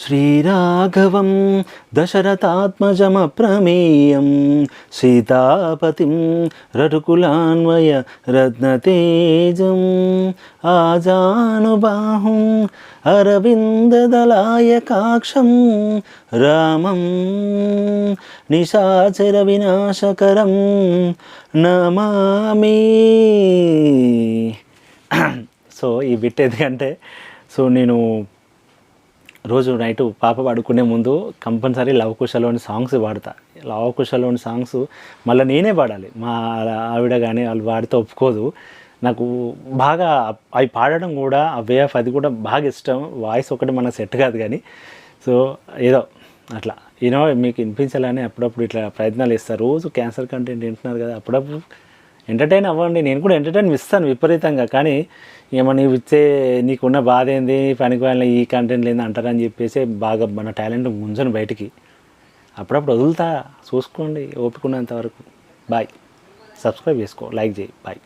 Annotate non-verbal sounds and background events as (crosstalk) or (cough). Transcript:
శ్రీరాఘవం దశరథాత్మజమప్రమేయం సీతాపతిం రటుకులాన్వయ రత్నతేజం ఆజానుబాహుం అరవిందదలాయకాక్షం రామం నిశాచర వినాశకరం నమామి (clears throat) so ఈ bit ఎందుకంటే so నేను రోజు నైట్ పాప పడుకునే ముందు కంపల్సరీ లవ్ కుశలోని సాంగ్స్ పాడతా. లవ్ కుశలోని సాంగ్స్ మళ్ళీ నేనే పాడాలి. మా ఆవిడ కానీ వాళ్ళు పాడితే ఒప్పుకోదు. నాకు బాగా అవి పాడడం కూడా ఆ వే ఆఫ్ అది కూడా బాగా ఇష్టం. వాయిస్ ఒకటి మనకు సెట్ కాదు కానీ. సో ఏదో అట్లా. యూనో మీకు వినిపించాలని అప్పుడప్పుడు ఇట్లా ప్రయత్నాలు ఇస్తారు రోజు క్యాన్సర్ కంటెంట్ వింటున్నారు కదా అప్పుడప్పుడు ఎంటర్టైన్ అవ్వండి. నేను కూడా ఎంటర్టైన్ ఇస్తాను విపరీతంగా. కానీ ఏమో నీవు ఇచ్చే నీకున్న బాధ ఏంది పనికి వాళ్ళ ఈ కంటెంట్ లేని అంటారని చెప్పేసి బాగా మన టాలెంట్ ముంచను బయటికి. అప్పుడప్పుడు వదులుతా. చూసుకోండి. ఓపికన్నంత వరకు. బాయ్ సబ్స్క్రైబ్ చేసుకో. లైక్ చేయి. బాయ్